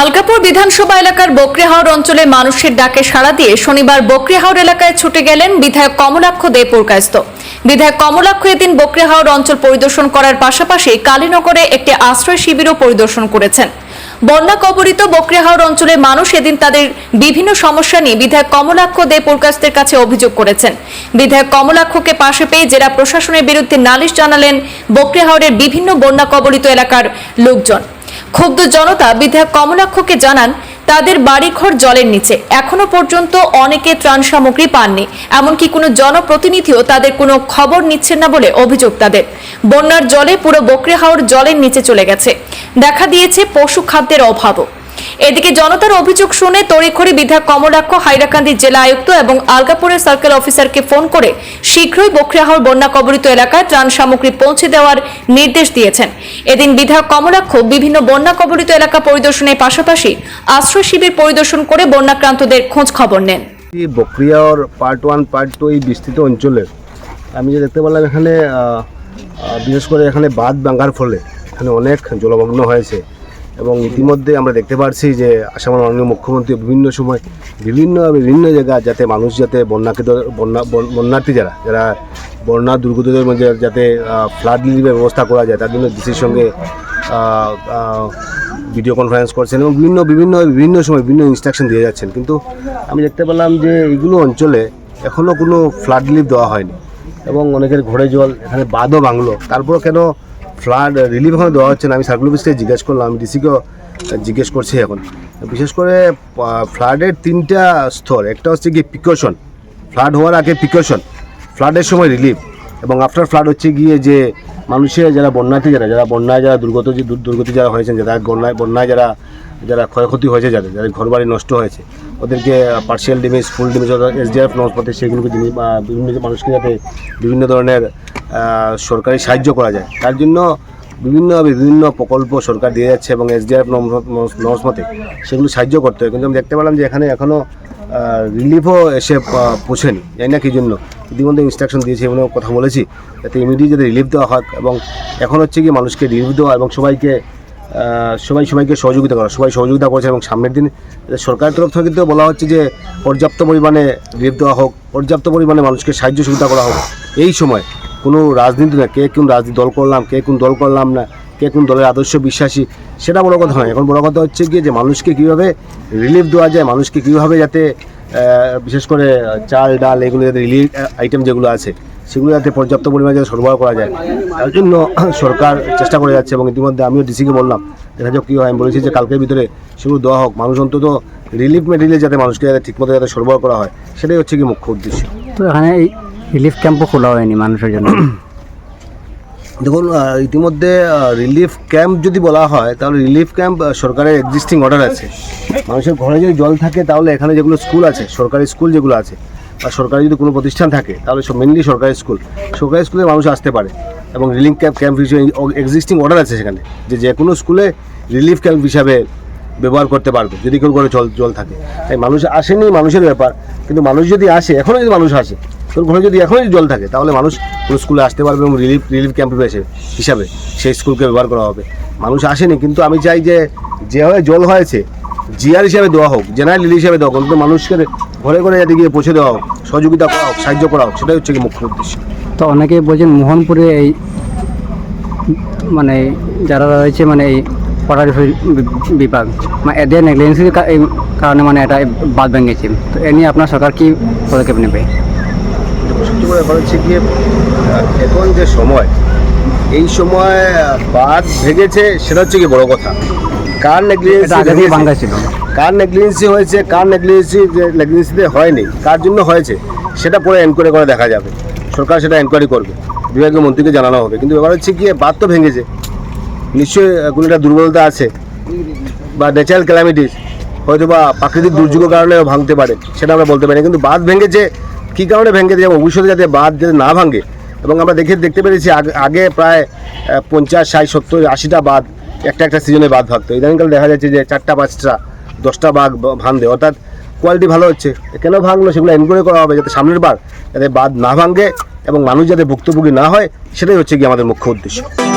আলকাপুর বিধানসভা এলাকার বকরিহাওর অঞ্চলে মানুষের ডাকে সাড়া দিয়ে শনিবার বকরিহাওর এলাকায় ছুটে গেলেন বিধায়ক কমলাক্ষ দে পুরকায়স্ত বিধায়ক কমলাক্ষ এদিন বকরিহাওর অঞ্চল পরিদর্শন করার পাশাপাশি কালীনগরে একটি আশ্রয় শিবিরও পরিদর্শন করেছেন। বন্যা কবলিত বকরিহাওর অঞ্চলের মানুষ এদিন তাদের বিভিন্ন সমস্যা নিয়ে বিধায়ক কমলাক্ষ দে পুরকাস্তের কাছে অভিযোগ করেছেন। বিধায়ক কমলাক্ষকে পাশে পেয়ে জেলা প্রশাসনের বিরুদ্ধে নালিশ জানালেন বকরিহাওরের বিভিন্ন বন্যা কবলিত এলাকার লোকজন। ক্ষুব্ধ জনতা বিধায়ক কমলাক্ষকে জানান, তাদের বাড়িঘর জলের নিচে। এখনও পর্যন্ত অনেকে ত্রাণ সামগ্রী পাননি। এমনকি কোনো জনপ্রতিনিধিও তাদের কোনো খবর নিচ্ছেন না বলে অভিযোগ তাদের। বন্যার জলে পুরো বকরেহাওর জলের নিচে চলে গেছে। দেখা দিয়েছে পশু খাদ্যের অভাবও। এদিকে জনতার অভিযোগ শুনে তড়িখড়ি বিধায়ক কমলাক্ষ, হাইরাকান্দি জেলা আয়ুক্ত এবং আলগাপুরের সার্কেল অফিসারকে ফোন করে শীঘ্রই বকরিয়াহর বন্যা কবলিত এলাকায় ত্রাণ সামগ্রী পৌঁছে দেওয়ার নির্দেশ দিয়েছেন। এদিন বিধায়ক কমলাক্ষ বিভিন্ন বন্যা কবলিত এলাকা পরিদর্শনের পাশাপাশি আশ্রয় শিবির পরিদর্শন করে বন্যাক্রান্তদের খোঁজ খবর নেন। বকরিয়ার পার্ট ওয়ান পার্ট টু এই বিস্তৃত অঞ্চলের আমি যে দেখতে পেলাম এখানে বিশেষ করে এখানে বাঁধ ভাঙার ফলে এখানে অনেক জলমগ্ন হয়েছে। এবং ইতিমধ্যে আমরা দেখতে পাচ্ছি যে আসামের মাননীয় মুখ্যমন্ত্রী বিভিন্ন সময় বিভিন্ন বিভিন্ন জায়গায় যাতে মানুষ যাতে বন্যাকৃত বন্যা বন- বন্যার্থী যারা যারা বন্যা দুর্গতদের মধ্যে যাতে ফ্লাড রিলিফের ব্যবস্থা করা যায়, তার জন্য ডিসির সঙ্গে ভিডিও কনফারেন্স করছেন এবং বিভিন্ন বিভিন্ন বিভিন্ন সময় বিভিন্ন ইনস্ট্রাকশন দিয়ে যাচ্ছেন। কিন্তু আমি দেখতে পেলাম যে এইগুলো অঞ্চলে এখনও কোনো ফ্লাড রিলিফ দেওয়া হয়নি। এবং অনেকের ঘরে জল এখানে বাঁধও ভাঙলো। তারপরও কেন ফ্লাড রিলিফ এখন দেওয়া হচ্ছে না। আমি সার্কুল অফিসকে জিজ্ঞেস করলাম, আমি ডিসিকেও জিজ্ঞেস করছি এখন। বিশেষ করে ফ্লাডের তিনটা স্তর, একটা হচ্ছে গিয়ে প্রিকশন ফ্লাড হওয়ার আগে প্রিকশন ফ্লাডের সময় রিলিফ এবং আফটার ফ্লাড হচ্ছে গিয়ে যে মানুষের যারা বন্যার্থী যারা যারা বন্যায় যারা দুর্গত যে, দুর- দুর্গতি যারা হয়েছেন, যারা বন্যায় বন্যায় যারা যারা ক্ষয়ক্ষতি হয়েছে যাদের যাদের ঘরবাড়ি নষ্ট হয়েছে, ওদেরকে partial damage full damage SDRF নমস্পতি সেগুলোকে জিনিস বা বিভিন্ন মানুষকে যাতে বিভিন্ন ধরনের সরকারি সাহায্য করা যায়। তার জন্য বিভিন্ন বিভিন্ন প্রকল্প সরকার দিয়ে যাচ্ছে এবং এস এসডিআরএফ নমস্মতে সেগুলো সাহায্য করতে হয়। কিন্তু আমি দেখতে পেলাম যে এখানে এখনও রিলিফও এসে পৌঁছেনি জানি না কী জন্য। ইতিমধ্যে ইনস্ট্রাকশন দিয়েছি এবং কথা বলেছি যাতে ইমিডিয়েট যাতে রিলিফ দেওয়া হয় এবং এখন হচ্ছে কি মানুষকে রিলিফ দেওয়া এবং সবাইকে সবাই সবাইকে সহযোগিতা করা, সবাই সহযোগিতা করছে এবং সামনের দিন সরকারের তরফ থেকে কিন্তু বলা হচ্ছে যে পর্যাপ্ত পরিমাণে রিলিফ দেওয়া হোক, পর্যাপ্ত পরিমাণে মানুষকে সাহায্য সুবিধা করা হোক। এই সময় কোনো রাজনীতি না, কে কোন রাজনীতি দল করলাম, কে কোন দল করলাম না, কে কোন দলের আদর্শ বিশ্বাসী, সেটা বড় কথা নয় এখন বড় কথা হচ্ছে গিয়ে যে মানুষকে কীভাবে রিলিফ দেওয়া যায়, মানুষকে কীভাবে যাতে বিশেষ করে চাল, ডাল, এগুলো যাতে রিলিফ আইটেম যেগুলো আছে, সেগুলো যাতে পর্যাপ্ত পরিমাণে যাতে সরবরাহ করা যায়। তার জন্য সরকার চেষ্টা করে যাচ্ছে এবং ইতিমধ্যে আমিও ডিসিকে বললাম, দেখা যাক কী হয়। আমি বলেছি যে কালকের ভিতরে সেগুলো দেওয়া হোক। মানুষ অন্তত রিলিফ মেটেরিয়াল যাতে মানুষকে যাতে ঠিকমতো যাতে সরবরাহ করা হয়, সেটাই হচ্ছে কি মুখ্য উদ্দেশ্য। তো এখানে রিলিফ ক্যাম্পও খোলা হয়নি মানুষের জন্য। দেখুন ইতিমধ্যে রিলিফ ক্যাম্প যদি বলা হয়, তাহলে রিলিফ ক্যাম্প সরকারের এক্সিস্টিং অর্ডার আছে। মানুষের ঘরে যদি জল থাকে, তাহলে এখানে যেগুলো স্কুল আছে, সরকারি স্কুল যেগুলো আছে, বা সরকারি যদি কোনো প্রতিষ্ঠান থাকে, তাহলে মেনলি সরকারি স্কুল সরকারি স্কুলে মানুষ আসতে পারে এবং রিলিফ ক্যাম্প ক্যাম্প হিসেবে এক্সিস্টিং অর্ডার আছে সেখানে, যে যে কোনো স্কুলে রিলিফ ক্যাম্প হিসাবে ব্যবহার করতে পারবে, যদি কেউ ঘরে জল জল থাকে। তাই মানুষ আসেনি, মানুষের ব্যাপার। কিন্তু মানুষ যদি আসে, এখনও যদি মানুষ আসে তোর ঘরে যদি এখনই জল থাকে, তাহলে মানুষ কোনো স্কুলে আসতে পারবে এবং রিলিফ রিলিফ ক্যাম্পে এসে হিসাবে সেই স্কুলকে ব্যবহার করা হবে। মানুষ আসেনি, কিন্তু আমি চাই যে, যেভাবে জল হয়েছে জিআর হিসাবে দেওয়া হোক জেনারেল রিলিফ হিসাবে দেওয়া হোক, অন্তত মানুষকে ঘরে ঘরে যাতে গিয়ে পৌঁছে দেওয়া হোক, সহযোগিতা করা হোক, সাহায্য করা হোক, সেটাই হচ্ছে কি মুখ্য উদ্দেশ্য। তো অনেকেই বলছেন মোহনপুরে এই মানে যারা রয়েছে মানে এই ওয়াটার বিভাগ মানে এদের নেগলিজেন্সির এই কারণে মানে এটা বাদ ভেঙেছে। তো এ নিয়ে আপনার সরকার কি পদক্ষেপ নেবে? সত্যি করে ব্যাপার হচ্ছে গিয়ে এখন যে সময় এই সময় বাদ ভেঙেছে সেটা হচ্ছে কি বড় কথা। কার আগে ভাঙ্গা ছিল। কার নেগলিজেন্সি হয়েছে কার নেগলিজেন্সি নেগলিজেন্সিতে হয়নি কার জন্য হয়েছে সেটা পরে এনকোয়ারি করে দেখা যাবে। সরকার সেটা এনকোয়ারি করবে। বিভাগীয় মন্ত্রীকে জানানো হবে। কিন্তু ব্যাপার হচ্ছে গিয়ে বাদ তো ভেঙেছে। নিশ্চয়ই কোনো একটা দুর্বলতা আছে বা ন্যাচারাল ক্যালামিটিস হয়তো বা প্রাকৃতিক দুর্যোগের কারণেও ভাঙতে পারে সেটা আমরা বলতে পারি না। কিন্তু বাঁধ ভেঙেছে কী কারণে ভেঙে এবং ভবিষ্যতে যাতে বাঁধ যাতে না ভাঙে। এবং আমরা দেখে দেখতে পেরেছি, আগে- প্রায় পঞ্চাশ, ষাট, সত্তর, আশিটা বাঁধ, একটা একটা সিজনে বাঁধ ভাঙতো। ইদানিংকাল দেখা যাচ্ছে যে চারটা, পাঁচটা, দশটা বাঘ ভাঙবে। অর্থাৎ কোয়ালিটি ভালো হচ্ছে। কেন ভাঙলো সেগুলো এনকোয়ারি করা হবে, যাতে সামনের বার যাতে বাদ না ভাঙে এবং মানুষ যাতে ভুক্তভোগী না হয়, সেটাই হচ্ছে কি আমাদের মুখ্য উদ্দেশ্য।